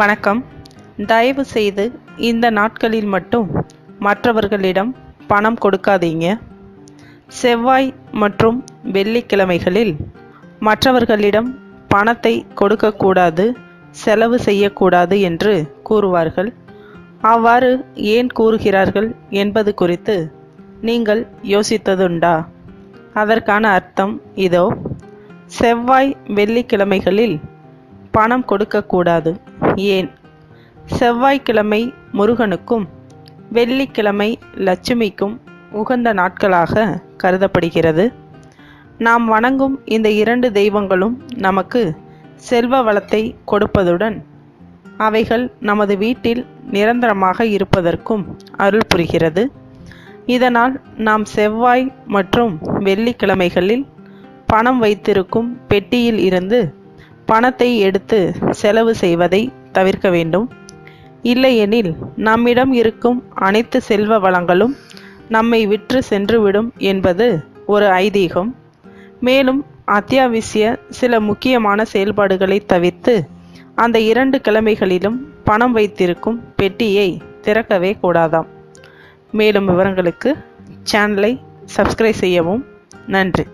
வணக்கம். தயவு செய்து இந்த நாட்களில் மட்டும் மற்றவர்களிடம் பணம் கொடுக்காதீங்க. செவ்வாய் மற்றும் வெள்ளிக்கிழமைகளில் மற்றவர்களிடம் பணத்தை கொடுக்கக்கூடாது செலவு செய்யக்கூடாது என்று கூறுவார்கள். அவ்வாறு ஏன் கூறுகிறார்கள் என்பது குறித்து நீங்கள் யோசித்ததுண்டா? அதற்கான அர்த்தம் இதோ செவ்வாய் வெள்ளிக்கிழமைகளில் பணம் கொடுக்கக்கூடாது. ஏன்? செவ்வாய்க்கிழமை முருகனுக்கும் வெள்ளிக்கிழமை லட்சுமிக்கும் உகந்த நாட்களாக கருதப்படுகிறது. நாம் வணங்கும் இந்த இரண்டு தெய்வங்களும் நமக்கு செல்வ வளத்தை கொடுப்பதுடன் அவைகள் நமது வீட்டில் நிரந்தரமாக இருப்பதற்கும் அருள் புரிகிறது. இதனால் நாம் செவ்வாய் மற்றும் வெள்ளிக்கிழமைகளில் பணம் வைத்திருக்கும் பெட்டியில் இருந்து பணத்தை எடுத்து செலவு செய்வதை தவிர்க்க வேண்டும். இல்லையெனில் நம்மிடம் இருக்கும் அனைத்து செல்வ வளங்களும் நம்மை விற்று சென்றுவிடும் என்பது ஒரு ஐதீகம். மேலும் அத்தியாவசிய சில முக்கியமான செயல்பாடுகளை தவிர்த்து அந்த இரண்டு கிழமைகளிலும் பணம் வைத்திருக்கும் பெட்டியை திறக்கவே கூடாதாம். மேலும் விவரங்களுக்கு சேனலை சப்ஸ்கிரைப் செய்யவும் நன்றி.